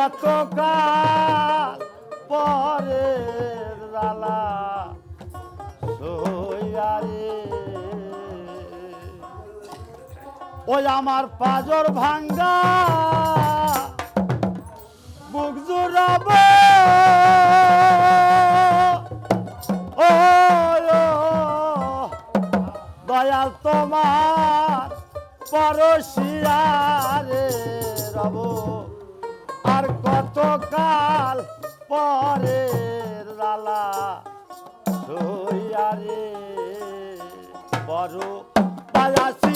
কতকাল পরে জালা সইয়ারে ওই আমার পাজর ভাঙ্গা বুক জোড়াব। দয়াল তোমার পরশিয়া কতকাল পরে লালা ধইয়ারে বড় Palashi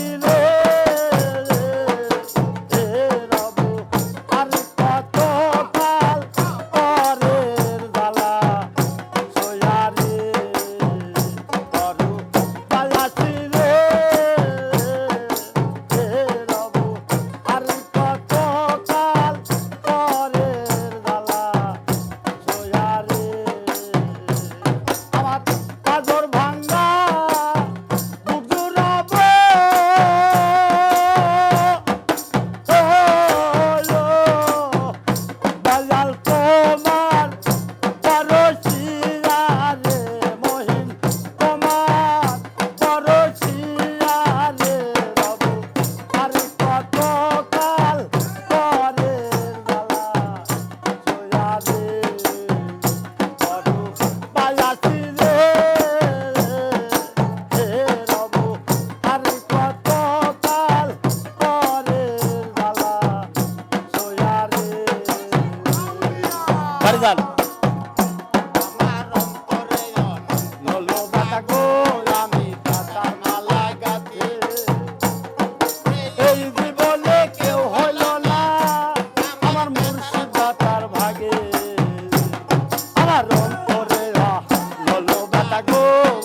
I tago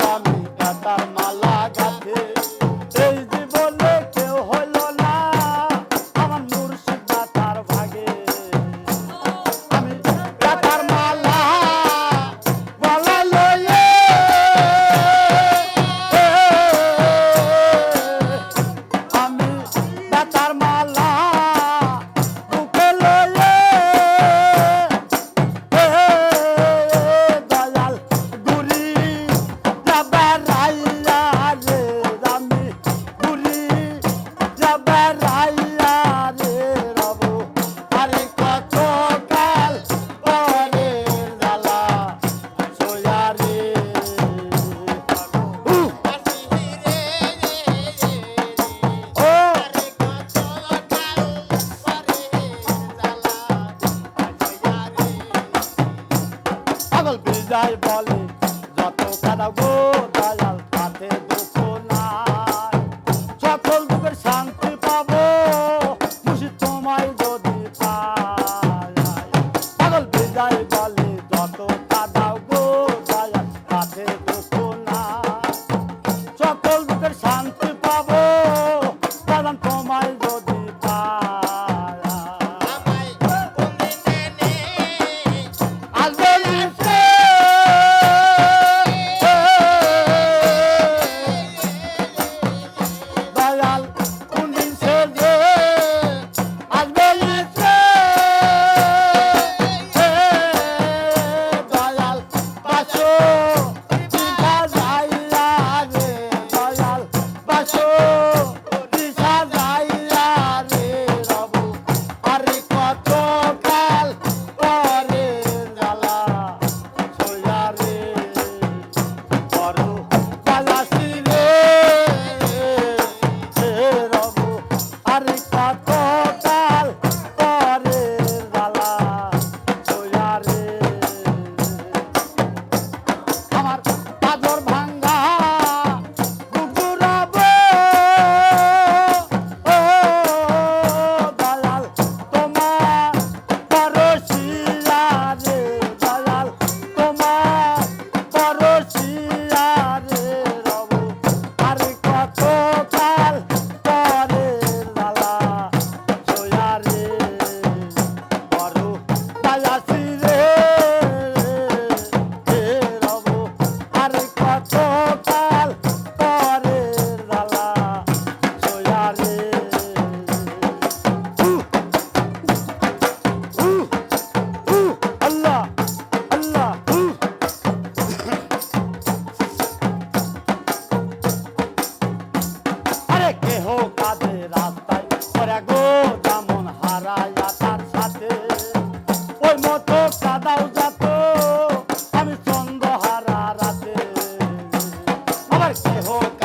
Let's go.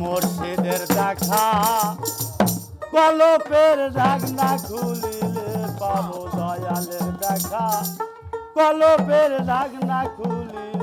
মুর্শিদের দেখা। কলপের ঢাকনা খুলিলে পাবো দয়ালের দেখা। কলপের ঢাকনা খুলিলে